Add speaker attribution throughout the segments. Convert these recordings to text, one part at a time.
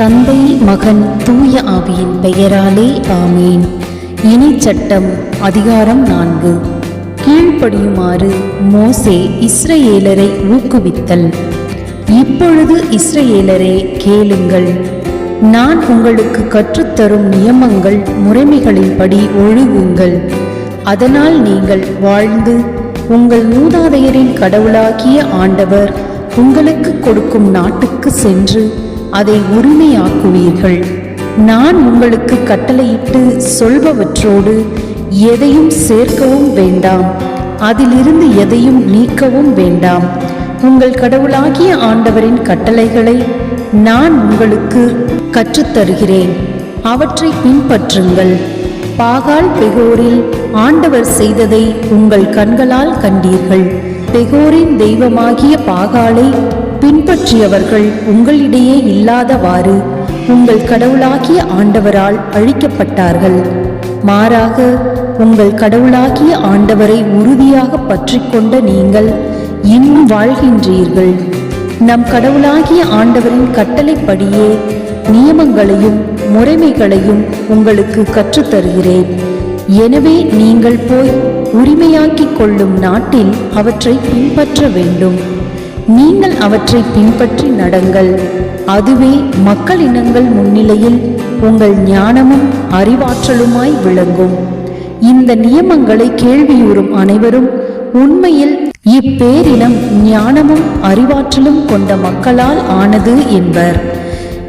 Speaker 1: தந்தை மகன் தூய ஆவியின் பெயராலே ஆமேன். இனி சட்டம் அதிகாரம் நான்கு. கீழ்ப்படியுமாறு மோசே இஸ்ரேலரை ஊக்குவித்தல். இப்பொழுது இஸ்ரேலரே கேளுங்கள். நான் உங்களுக்கு கற்றுத்தரும் நியமங்கள் முறைமைகளின்படி ஒழுகுங்கள். அதனால் நீங்கள் வாழ்ந்து உங்கள் மூதாதையரின் கடவுளாகிய ஆண்டவர் உங்களுக்கு கொடுக்கும் நாட்டுக்கு சென்று அதை உரிமையாக்குவீர்கள். நான் உங்களுக்கு கட்டளையிட்டு சொல்பவற்றோடு எதையும் சேர்க்கவும் வேண்டாம். அதிலிருந்து எதையும் நீக்கவும் வேண்டாம். உங்கள் கடவுளாகிய ஆண்டவரின் கட்டளைகளை நான் உங்களுக்கு கற்றுத்தருகிறேன். அவற்றை பின்பற்றுங்கள். பாகால் பெகோரில் ஆண்டவர் செய்ததை உங்கள் கண்களால் கண்டீர்கள். பெகோரின் தெய்வமாகிய பாகாலை பின்பற்றியவர்கள் உங்களிடையே இல்லாதவாறு உங்கள் கடவுளாகிய ஆண்டவரால் அழிக்கப்பட்டார்கள். மாறாக உங்கள் கடவுளாகிய ஆண்டவரை உறுதியாக பற்றி கொண்ட நீங்கள் இன்னும் வாழ்கின்றீர்கள். நம் கடவுளாகிய ஆண்டவரின் கட்டளைப்படியே நியமங்களையும் முறைமைகளையும் உங்களுக்கு கற்றுத்தருகிறேன். எனவே நீங்கள் போய் உரிமையாக்கிக் கொள்ளும் நாட்டில் அவற்றை பின்பற்ற வேண்டும். நீங்கள் அவற்றை பின்பற்றி நடங்கள். அதுவே மக்கள் இனங்கள் முன்னிலையில் உங்கள் ஞானமும் அறிவாற்றலுமாய் விளங்கும். இந்த நியமங்களை கேள்வியுறும் அனைவரும் உண்மையில் இப்பேரினம் ஞானமும் அறிவாற்றலும் கொண்ட மக்களால் ஆனது என்பர்.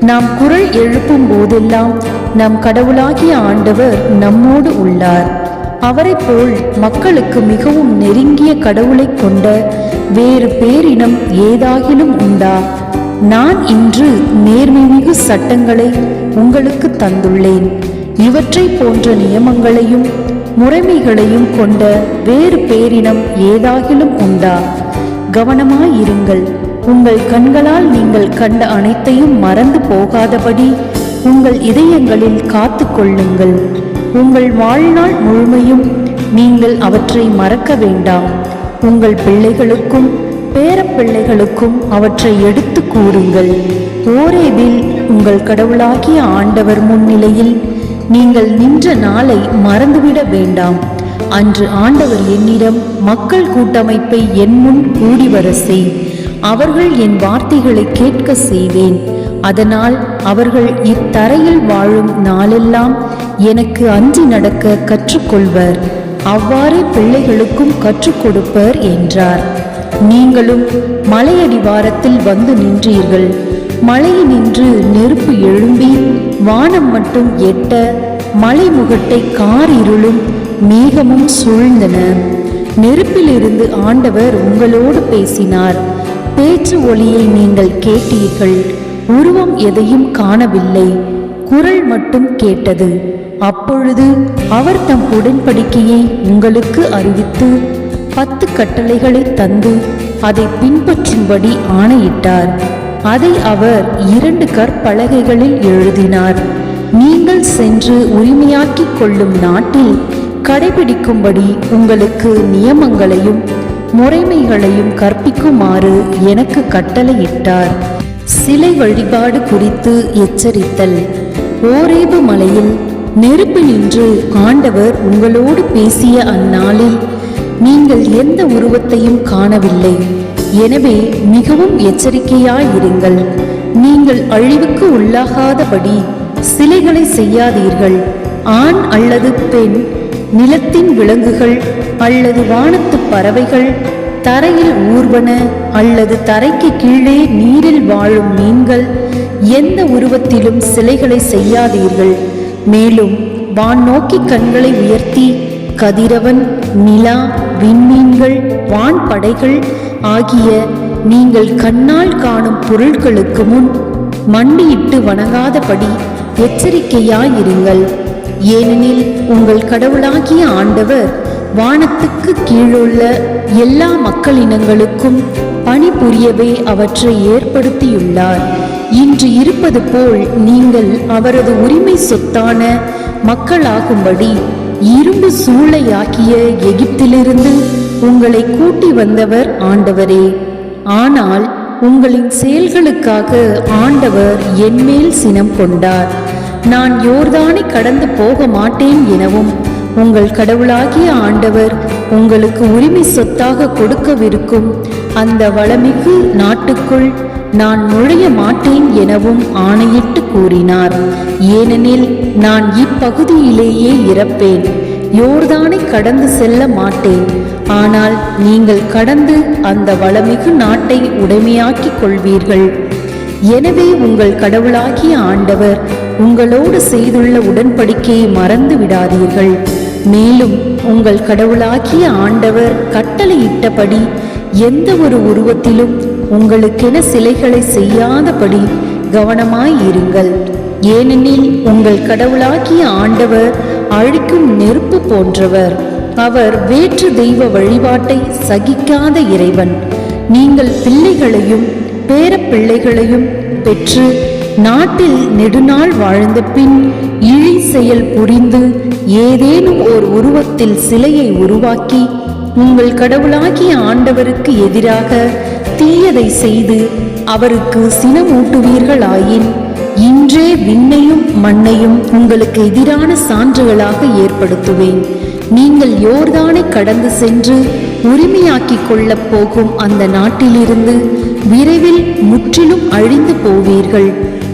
Speaker 1: நாம் குரல் எழுப்பும் போதெல்லாம் நம் கடவுளாகிய ஆண்டவர் நம்மோடு உள்ளார். அவரைப் போல் மக்களுக்கு மிகவும் நெருங்கிய கடவுளைக் கொண்ட வேறு பேரினம் ஏதாகிலும் உண்டா? நான் இன்று நேர்மைமிகு சட்டங்களை உங்களுக்கு தந்துள்ளேன். இவற்றை போன்ற நியமங்களையும் முறைமைகளையும் கொண்ட வேறு பேரினம் ஏதாகிலும் உண்டா? கவனமாயிருங்கள். உங்கள் கண்களால் நீங்கள் கண்ட அனைத்தையும் மறந்து போகாதபடி உங்கள் இதயங்களில் காத்து கொள்ளுங்கள். உங்கள் வாழ்நாள் முழுமையும் நீங்கள் அவற்றை மறக்க வேண்டாம். உங்கள் பிள்ளைகளுக்கும் பேரப்பிள்ளைகளுக்கும் அவற்றை எடுத்து கூறுங்கள். ஓரேவில் உங்கள் கடவுளாகிய ஆண்டவர் முன்னிலையில் நீங்கள் நின்ற நாளை மறந்துவிட வேண்டாம். அன்று ஆண்டவர் என்னிடம் மக்கள் கூட்டமைப்பை என் முன் கூடி வர செய். அவர்கள் என் வார்த்தைகளை கேட்க செய்வேன். அதனால் அவர்கள் இத்தரையில் வாழும் நாளெல்லாம் எனக்கு அஞ்சி நடக்க கற்றுக்கொள்வர். அவ்வாறே பிள்ளைகளுக்கும் கற்றுக் கொடுப்பர் என்றார். நீங்களும் மலையடிவாரத்தில் வந்து நின்றீர்கள். மலையினின்று நெருப்பு எழும்பி வானம் மட்டும் எட்ட மலைமுகட்டை கார் இருளும் மேகமும் சூழ்ந்தன. நெருப்பிலிருந்து ஆண்டவர் உங்களோடு பேசினார். பேச்சு ஒளியை நீங்கள் கேட்டீர்கள். உருவம் எதையும் காணவில்லை. குரல் மட்டும் கேட்டது. அப்பொழுது அவர் தம் உடன்படிக்கையை உங்களுக்கு அறிவித்து பத்து கட்டளைகளை தந்து அதை பின்பற்றும்படி ஆணையிட்டார். அதை அவர் இரண்டு கற்பலகைகளில் எழுதினார். நீங்கள் சென்று உரிமையாக்கிக் கொள்ளும் நாட்டில் கடைபிடிக்கும்படி உங்களுக்கு நியமங்களையும் முறைமைகளையும் கற்பிக்குமாறு எனக்கு கட்டளையிட்டார். சிலை வழிபாடு குறித்து எச்சரித்தல். ஓரேபு மலையில் நெருப்பு நின்று ஆண்டவர் உங்களோடு பேசிய அந்நாளில் நீங்கள் எந்த உருவத்தையும் காணவில்லை. எனவே மிகவும் எச்சரிக்கையாயிருங்கள். நீங்கள் அழிவுக்கு உள்ளாகாதபடி சிலைகளை செய்யாதீர்கள். ஆண் அல்லது பெண் நிலத்தின் விலங்குகள் அல்லது வானத்து பறவைகள் தரையில் ஊர்வன அல்லது தரைக்கு கீழே நீரில் வாழும் மீன்கள் எந்த உருவத்திலும் சிலைகளை செய்யாதீர்கள். மேலும் வான் நோக்கி கண்களை உயர்த்தி கதிரவன் நிலா விண்மீன்கள் வான் படைகள் ஆகிய நீங்கள் கண்ணால் காணும் பொருட்களுக்கு முன் மண்டியிட்டு வணங்காதபடி எச்சரிக்கையாயிருங்கள். ஏனெனில் உங்கள் கடவுளாகிய ஆண்டவர் வானத்துக்கு கீழுள்ள எல்லா மக்களினங்களுக்கும் பணிபுரியவே அவற்றை ஏற்படுத்தியுள்ளார். இன்று இருப்பது போல் நீங்கள் அவரது உரிமை சொத்தான மக்களாகும்படி இரும்பு சூளையாக்கிய எகிப்திலிருந்து உங்களை கூட்டி வந்தவர் ஆண்டவரே. ஆனால் உங்களின் செயல்களுக்காக ஆண்டவர் என்மேல் சினம் கொண்டார். நான் யோர்தானை கடந்து போக மாட்டேன் எனவும் உங்கள் கடவுளாகிய ஆண்டவர் உங்களுக்கு உரிமை சொத்தாக கொடுக்கவிருக்கும் அந்த வளமிகு நாட்டுக்குள் நான் நுழைய மாட்டேன் எனவும் ஆணையிட்டு கூறினார். ஏனெனில் நான் இப்பகுதியிலேயே இறப்பேன். யோர்தானை கடந்து செல்ல மாட்டேன். ஆனால் நீங்கள் கடந்து அந்த வளமிகு நாட்டை உடைமையாக்கிக் கொள்வீர்கள். எனவே உங்கள் கடவுளாகிய ஆண்டவர் உங்களோடு செய்துள்ள உடன்படிக்கையை மறந்து விடாதீர்கள் மேலும் உங்கள் கடவுளாகிய ஆண்டவர் கட்டளையிட்டபடி எந்த ஒரு உருவத்திலும் உங்களுக்கென சிலைகளை செய்யாதபடி கவனமாய் இருங்கள். ஏனெனில் உங்கள் கடவுளாகிய ஆண்டவர் அழிக்கும் நெருப்பு போன்றவர். அவர் வேற்று தெய்வ வழிபாட்டை சகிக்காத இறைவன். நீங்கள் பிள்ளைகளையும் பேரப்பிள்ளைகளையும் பெற்று நாட்டில் நெடுநாள் வாழ்ந்த பின் இழி செயல் புரிந்து ஏதேனும் ஓர் உருவத்தில் சிலையை உருவாக்கி உங்கள் கடவுளாகிய ஆண்டவருக்கு எதிராக தீயதை செய்து அவருக்கு சினமூட்டுவீர்களாயின் இன்றே விண்ணையும் மண்ணையும் உங்களுக்கு எதிரான சான்றுகளாக ஏற்படுத்துவேன். நீங்கள் யோர்தானை கடந்து சென்று உரிமையாக்கிக் கொள்ளப் போகும் அந்த நாட்டிலிருந்து விரைவில் முற்றிலும் அழிந்து போவீர்கள்.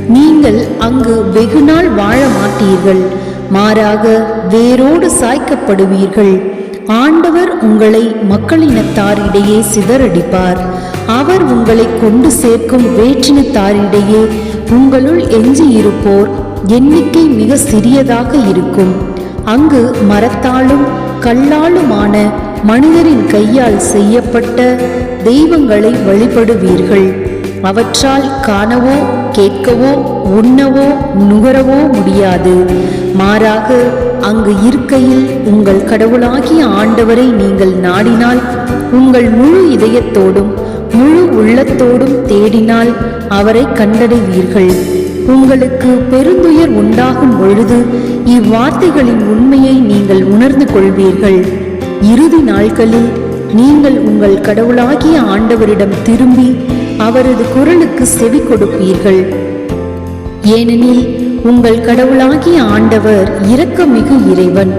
Speaker 1: நீங்கள் அங்கு வெகுநாள் வாழ மாட்டீர்கள். மாறாக வேரோடு சாய்க்கப்படுவீர்கள். ஆண்டவர் உங்களை மக்களினத்தாரிடையே சிதறடிப்பார். அவர் உங்களை கொண்டு சேர்க்கும் வேற்றினத்தாரிடையே உங்களுள் எஞ்சியிருப்போர் எண்ணிக்கை மிக சிறியதாக இருக்கும். அங்கு மரத்தாலும் கல்லாலுமான மனிதரின் கையால் செய்யப்பட்ட தெய்வங்களை வழிபடுவீர்கள். அவற்றால் காணவோ கேட்கவோ உண்ணவோ நுகரவோ முடியாது. மாறாக அங்கு இருக்கையில் உங்கள் கடவுளாகிய ஆண்டவரை நீங்கள் நாடினால் உங்கள் முழு இதயத்தோடும் முழு உள்ளத்தோடும் தேடினால் அவரை கண்டடைவீர்கள். உங்களுக்கு பெருந்துயர் உண்டாகும் பொழுது இவ்வார்த்தைகளின் உண்மையை நீங்கள் உணர்ந்து கொள்வீர்கள். இறுதி நாட்களில் நீங்கள் உங்கள் கடவுளாகிய ஆண்டவரிடம் திரும்பி அவரது குரலுக்கு செவி கொடுப்பீர்கள். ஏனெனில் உங்கள் கடவுளாகிய ஆண்டவர் இரக்கமிகு இறைவன்.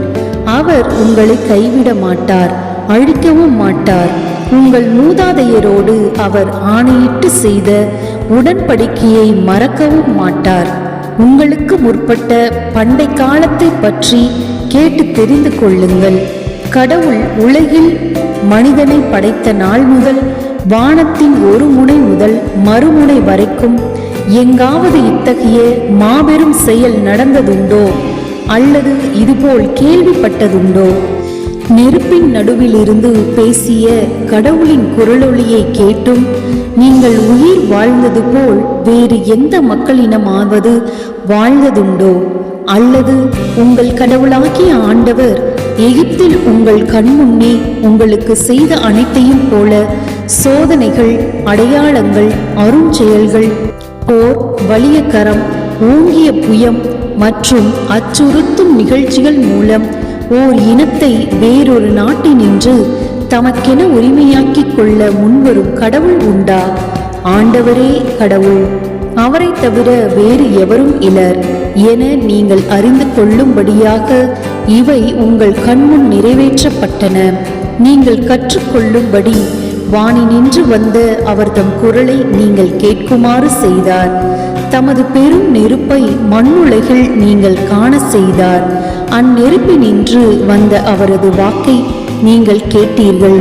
Speaker 1: அவர் உங்களை கைவிட மாட்டார் அழிக்கவும் மாட்டார். உங்கள் மூதாதையரோடு அவர் ஆணையிட்டு செய்த உடன்படிக்கையை மறக்கவும் மாட்டார். உங்களுக்கு முற்பட்ட பண்டை காலத்தை பற்றி கேட்டு தெரிந்து கொள்ளுங்கள். கடவுள் உலகில் மனிதனை படைத்த நாள் முதல் வானத்தின் ஒரு முனை முதல் மறுமுனை வரைக்கும் எங்காவது இத்தகைய மாபெரும் செயல் நடந்ததுண்டோ? அல்லது இதுபோல் கேள்விப்பட்டதுண்டோ? நெருப்பின் நடுவிலிருந்து பேசிய கடவுளின் குரலொளியை கேட்டும் நீங்கள் உயிர் வாழ்ந்தது போல் வேறு எந்த மக்களினமாவது வாழ்ந்ததுண்டோ? அல்லது உங்கள் கடவுளாகிய ஆண்டவர் எகிப்தில் உங்கள் கண்முன்னே உங்களுக்கு செய்த அனைத்தையும் போல சோதனைகள் அடையாளங்கள் அருஞ்செயல்கள் போர் வலியக்கரம் ஓங்கிய புயம் மற்றும் அச்சுறுத்தும் நிகழ்ச்சிகள் மூலம் ஓர் இனத்தை வேறொரு நாட்டினின்று தமக்கென உரிமையாக்கிக் கொள்ள முன்வரும் கடவுள் உண்டா? ஆண்டவரே கடவுள் அவரை தவிர வேறு எவரும் இலர் என நீங்கள் அறிந்து கொள்ளும்படியாக இவை உங்கள் கண்முன் நிறைவேற்றப்பட்டன. நீங்கள் கற்றுக்கொள்ளும்படி வாணி நின்று வந்த அவர் தம் குரலை நீங்கள் கேட்குமாறு செய்தார். தமது பெரும் நெருப்பை மண்ணுலகில் நீங்கள் காண செய்தார். அந்நெருப்பினின்று வந்த அவரது வாக்கை நீங்கள் கேட்டீர்கள்.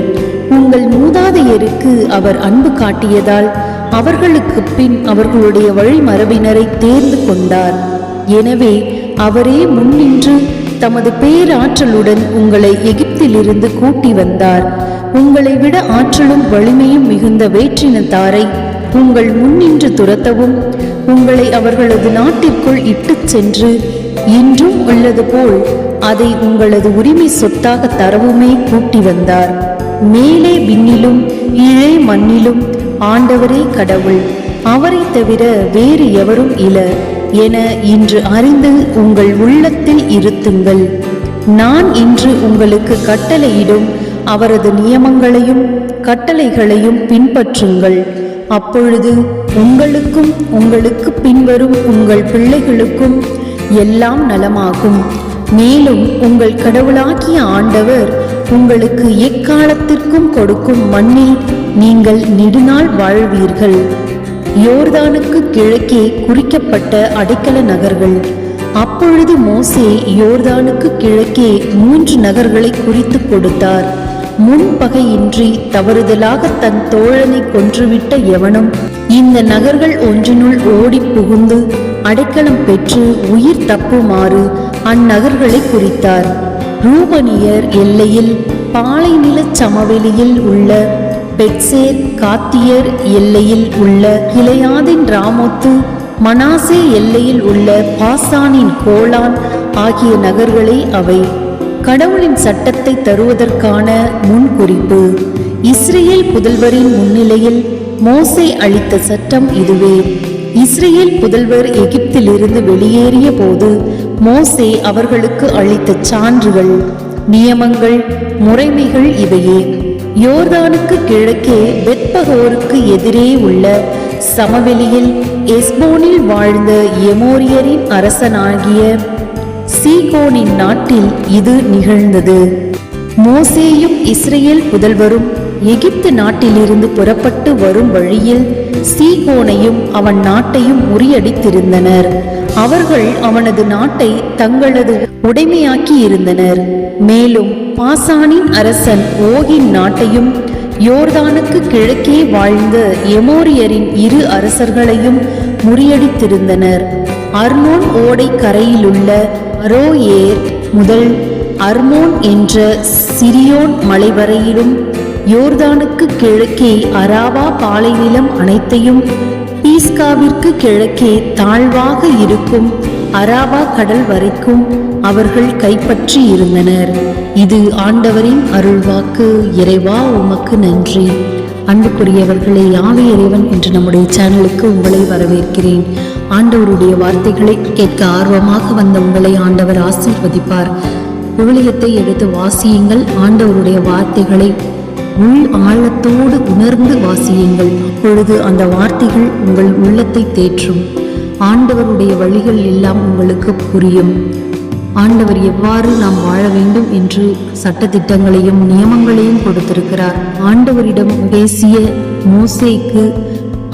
Speaker 1: உங்கள் மூதாதையருக்கு அவர் அன்பு காட்டியதால் அவர்களுக்கு பின் அவர்களுடைய வழிமரபினரை தேர்ந்து கொண்டார். எனவே அவரே முன்னின்று தமது பேராற்றலுடன் உங்களை எகிப்திலிருந்து கூட்டி வந்தார். உங்களை விட ஆற்றலும் வலிமையும் மிகுந்த வேற்றினத்தாரை உங்கள் முன்னின்று துரத்தவும் உங்களை அவர்களது நாட்டிற்குள் இட்டுச் சென்று இன்றும் உள்ளது போல் அதை உங்களது உரிமை சொத்தாக தரவுமே கூட்டி வந்தார். மேலே விண்ணிலும் இழே மண்ணிலும் ஆண்டவரே கடவுள் அவரை தவிர வேறு எவரும் இல என இன்று அறிந்து உங்கள் உள்ளத்தில் இருத்துங்கள். நான் இன்று உங்களுக்கு கட்டளையிடும் அவரது நியமங்களையும் கட்டளைகளையும் பின்பற்றுங்கள். அப்பொழுது உங்களுக்கும் உங்களுக்கு பின்வரும் உங்கள் பிள்ளைகளுக்கும் எல்லாம் நலமாகும். மேலும் உங்கள் கடவுளாகிய ஆண்டவர் உங்களுக்கு எக்காலத்திற்கும் கொடுக்கும் மண்ணில் நீங்கள் நெடுநாள் வாழ்வீர்கள். யோர்தானுக்கு கிழக்கே குறிக்கப்பட்ட அடைக்கல நகர்கள். அப்பொழுது மோசே யோர்தானுக்கு கிழக்கே மூன்று நகர்களை குறித்து கொடுத்தார். முன்பகையின்றி தவறுதலாக தன் தோழனை கொன்றுவிட்ட எவனும் இந்த நகர்கள் ஒன்றினுள் ஓடிப் புகுந்து அடைக்கலம் பெற்று உயிர் தப்புமாறு அந்நகர்களை குறித்தார். ரூபனியர் எல்லையில் பாலைநிலச் சமவெளியில் உள்ள பெட்சேர் காத்தியர் எல்லையில் உள்ள கிளையாதின் ராமோத்து மனாசே எல்லையில் உள்ள பாசானின் கோலான் ஆகிய நகர்களே அவை கடவுளின் சட்டத்தை தருவதற்கான முன்குறிப்பு. இஸ்ரேல் புதல்வரின் முன்னிலையில் மோசை அளித்த சட்டம் இதுவே. இஸ்ரேல் புதல்வர் எகிப்திலிருந்து வெளியேறிய போது மோசே அவர்களுக்கு அளித்த சான்றுகள் நியமங்கள் முறைமைகள் இவையே. யோர்தானுக்கு கிழக்கே பெத்பகோருக்கு எதிரே உள்ள சமவெளியில் எஸ்போனில் வாழ்ந்த எமோரியரின் அரசனாகிய சீகோனின் நாட்டில் இது நிகழ்ந்தது. மோசேயும் இஸ்ரேல் புதல்வரும் எகிப்து நாட்டிலிருந்து புறப்பட்டு வரும் வழியில் சீகோனையும் அவன் நாட்டையும் முறியடித்திருந்தனர். அவர்கள் அவனது நாட்டை தங்களது உடைமையாக்கி இருந்தனர் மேலும் பாசானின் அரசன் ஓகின் நாட்டையும் யோர்தானுக்கு கிழக்கே வாழ்ந்த எமோரியரின் இரு அரசர்களையும் முறியடித்திருந்தனர். அர்னோன் ஓடை கரையிலுள்ள அரோயேர் முதல் அர்மோன் என்ற சிரியோன் மலைவரையிலும் யோர்தானுக்கு கிழக்கே அராவா பாலைநிலம் அனைத்தையும் பீஸ்காவிற்கு கிழக்கே தாழ்வாக இருக்கும் அராவா கடல் வரைக்கும் அவர்கள் கைப்பற்றி இருந்தனர். இது ஆண்டவரின் அருள்வாக்கு. இறைவா உமக்கு நன்றி. அன்புக்குரியவர்களே யாவை இறைவன் என்று நம்முடைய சேனலுக்கு உங்களை வரவேற்கிறேன். ஆண்டவருடைய வார்த்தைகளை கேட்க ஆர்வமாக வந்த உங்களை ஆண்டவர் ஆசீர்வதிப்பார். விவிலியத்தை எடுத்து வாசியுங்கள். ஆண்டவருடைய வார்த்தைகளை உள் ஆழத்தோடு உணர்ந்து வாசியுங்கள். அப்பொழுது அந்த வார்த்தைகள் உங்கள் உள்ளத்தை தேற்றும். ஆண்டவருடைய வழிகள் எல்லாம் உங்களுக்கு புரியும். ஆண்டவர் எவ்வாறு நாம் வாழ வேண்டும் என்று சட்டத்திட்டங்களையும் நியமங்களையும் கொடுத்திருக்கிறார். ஆண்டவரிடம் பேசிய மோசேக்கு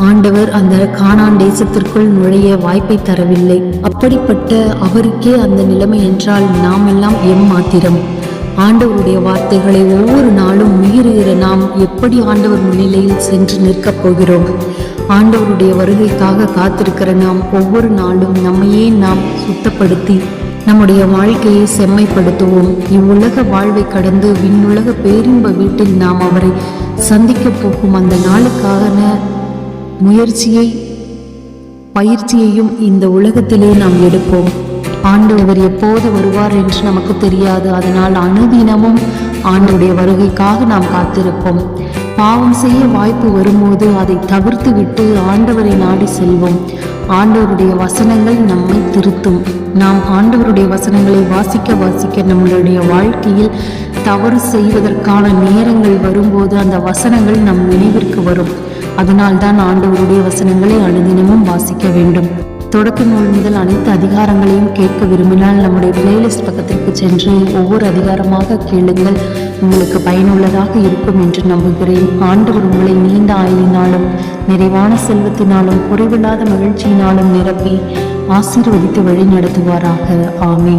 Speaker 1: ஆண்டவர் அந்த கானான் தேசத்திற்குள் நுழைய வாய்ப்பை தரவில்லை. அப்படிப்பட்ட அவருக்கே அந்த நிலைமை என்றால் நாம் எல்லாம் எம்மாத்திரம் ஆண்டவருடைய வார்த்தைகளை ஒவ்வொரு நாளும் மீறுகிற நாம் எப்படி ஆண்டவர் முன்னிலையில் சென்று நிற்கப் போகிறோம்? ஆண்டவருடைய வருகைக்காக காத்திருக்கிற நாம் ஒவ்வொரு நாளும் நம்மையே நாம் சுத்தப்படுத்தி நம்முடைய வாழ்க்கையை செம்மைப்படுத்துவோம். இவ்வுலக வாழ்வை கடந்து விண்ணுலக பேரின்ப வீட்டில் நாம் அவரை சந்திக்கப் போகும் அந்த நாளுக்கான முயற்சியை பயிற்சியையும் இந்த உலகத்திலே நாம் எடுப்போம். ஆண்டவர் எப்போது வருவார் என்று நமக்கு தெரியாது. அதனால் அனுதினமும் ஆண்டுடைய வருகைக்காக நாம் காத்திருப்போம். பாவம் செய்ய வாய்ப்பு வரும்போது அதை தவிர்த்து விட்டு ஆண்டவரை நாடி செல்வோம். ஆண்டவருடைய வசனங்கள் நம்மை திருத்தும். நாம் ஆண்டவருடைய வசனங்களை வாசிக்க வாசிக்க நம்மளுடைய வாழ்க்கையில் தவறு செய்வதற்கான நேரங்கள் வரும்போது அந்த வசனங்கள் நம் நினைவிற்கு வரும். அதனால்தான் ஆண்டவருடைய வசனங்களை அனுதினமும் வாசிக்க வேண்டும். தொடக்க நூல் முதல் அனைத்து அதிகாரங்களையும் கேட்க விரும்பினால் நம்முடைய பிளேலிஸ்ட் பக்கத்திற்கு சென்று ஒவ்வொரு அதிகாரமாக கேளுங்கள். உங்களுக்கு பயனுள்ளதாக இருக்கும் என்று நம்புகிறேன். ஆண்டவர் உங்களை நீண்ட ஆயுளினாலும் நிறைவான செல்வத்தினாலும் குறைவில்லாத மகிழ்ச்சியினாலும் நிரப்பி ஆசீர்வதித்து வழி நடத்துவாராக ஆமே